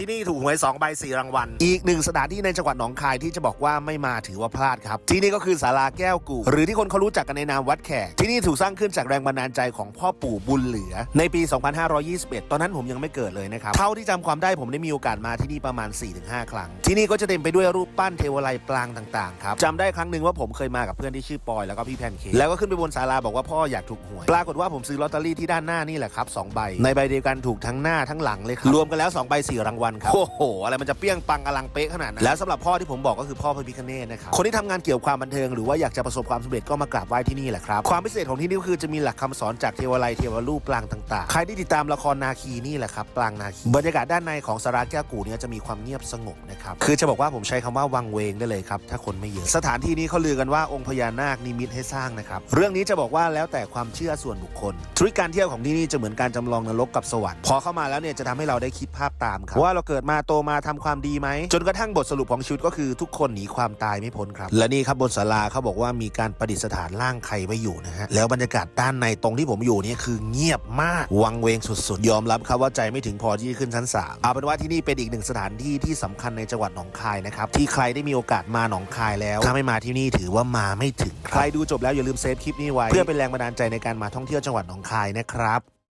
ที่นี่ถูกหวย2ใบ4รางวัล อีกหนึ่งสถานที่ในจังหวัดหนองคายที่จะบอกว่าไม่มาถือว่าพลาดครับ ที่นี่ก็คือศาลาแก้วกู่หรือที่คนเขารู้จักกันในนามวัดแขก ที่นี่ถูกสร้างขึ้นจากแรงบันดาลใจของพ่อปู่บุญเหลือ ในปี 2521 ตอนนั้นผมยังไม่เกิดเลยนะครับ เท่าที่จำความได้ผมได้มีโอกาสมาที่นี่ประมาณ 4-5 ครั้ง ที่นี่ก็จะเต็มไปด้วยรูปปั้นเทวไลยปรางต่างๆครับจำได้ครั้งหนึ่งว่าผมเคยมากับเพื่อนที่ชื่อปอยแล้วก็พี่แพนเค้กแล้วก็ขึ้นไปบนศาลาบอกว่าพ่ออยากถูกหวยปรากฏว่าผมซื้อลอตเตอรี่ที่ด้านหน้านี่แหละครับสองใบในใบเดียวกันถูกทั้งหน้าทั้งหลังเลยครับรวมกันแล้ว2ใบ4รางวัลครับ โอ้โห อะไรมันจะเปี้ยงปังอลังเป๊ะขนาดนั้น แล้วสำหรับพ่อที่ผมบอกก็คือพ่อพระพิคเนตนะครับ คนที่ทำงานเกี่ยวกับความบันเทิงหรือว่าอยากจะประสบความสำเร็จก็มากราบไหว้ที่นี่แหละครับ ความพิเศษของที่นี่ก็คือจะมีหลักคำสอนจากเทวไลยเทวรูปปรางต่างๆ ใครที่ติดตามละครนาคีนี่แหละครับปรางนาคี บรรยากาศด้านในของสาราแก้วกูเนี่ยจะมีความเงียบสงบนะครับ คือจะบอกว่าผมใช้คำว่าวังเวงได้เลยครับถ้าคนไม่เยอะ สถานที่นี้เขาลือกันว่าองค์พญานาคนิมิตให้สร้างนะครับ เรื่องนี้จะบอกว่าแล้วแต่ความเชื่อส่วนบุคคลทริคการเที่ยวของที่นี่จะเหมือนการจำลองนรกกับสวรรค์ พอเข้ามาแล้วเนี่ยจะทำให้เราได้คิดภาพตามครับว่าเราเกิดมาโตมาทำความดีไหม จนกระทั่งบทสรุปของชีวิตก็คือทุกคนหนีความตายไม่พ้นครับ และนี่ครับบนศาลาเขาบอกว่ามีการประดิษฐานร่างใครไว้อยู่นะฮะ แล้วบรรยากาศด้านในตรงที่ผมอยู่เนี่ยคือเงียบมาก วังเวงสุดๆ ยอมรับครับว่าใจไม่ถึงพอที่จะขึ้นชั้นสามเอาเป็นว่าที่นี่เป็นอีกหนึ่งสถานที่ที่สำคัญในจังหวัดหนองคายนะครับ ที่ใครได้มีโอกาสมาหนองคายแล้ว ถ้าไม่มาที่นี่ถือว่ามาไม่ถึง ใครดูจบแล้วอย่าลืมเซฟคลิปนี้ไว้เพื่อเป็นแรงบันดาลใจในการมาท่องเที่ยวจังหวัดหนองคายนะครับ